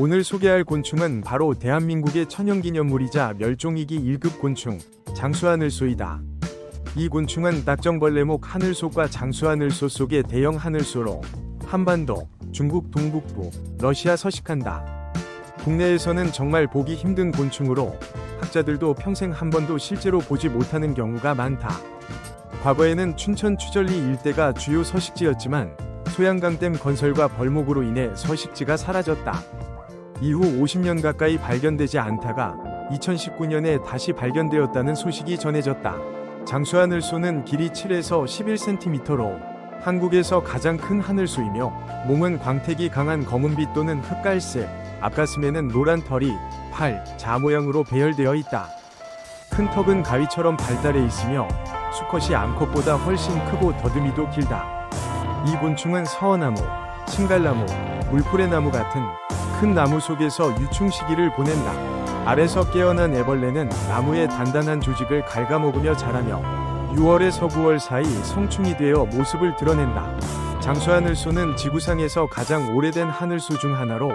오늘 소개할 곤충은 바로 대한민국의 천연기념물이자 멸종위기 1급 곤충 장수하늘소이다. 이 곤충은 낙정벌레목 하늘소과 장수하늘소 속의 대형 하늘소로 한반도, 중국 동북부, 러시아 서식한다. 국내에서는 정말 보기 힘든 곤충으로 학자들도 평생 한 번도 실제로 보지 못하는 경우가 많다. 과거에는 춘천 추절리 일대가 주요 서식지였지만 소양강댐 건설과 벌목으로 인해 서식지가 사라졌다. 이후 50년 가까이 발견되지 않다가 2019년에 다시 발견되었다는 소식이 전해졌다. 장수하늘소는 길이 7에서 11cm로 한국에서 가장 큰 하늘소이며 몸은 광택이 강한 검은빛 또는 흑갈색, 앞가슴에는 노란 털이 팔, 자 모양으로 배열되어 있다. 큰 턱은 가위처럼 발달해 있으며 수컷이 암컷보다 훨씬 크고 더듬이도 길다. 이 곤충은 서어나무, 싱갈나무, 물풀의나무 같은 큰 나무 속에서 유충 시기를 보낸다. 알에서 깨어난 애벌레는 나무의 단단한 조직을 갉아먹으며 자라며 6월에서 9월 사이 성충이 되어 모습을 드러낸다. 장수하늘소는 지구상에서 가장 오래된 하늘소 중 하나로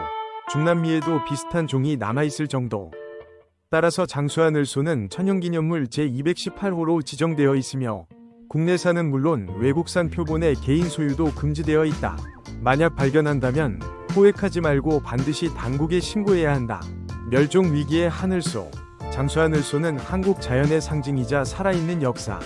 중남미에도 비슷한 종이 남아있을 정도. 따라서 장수하늘소는 천연기념물 제218호로 지정되어 있으며 국내산은 물론 외국산 표본의 개인 소유도 금지되어 있다. 만약 발견한다면 포획하지 말고 반드시 당국에 신고해야 한다. 멸종 위기의 하늘소. 장수하늘소는 한국 자연의 상징이자 살아있는 역사.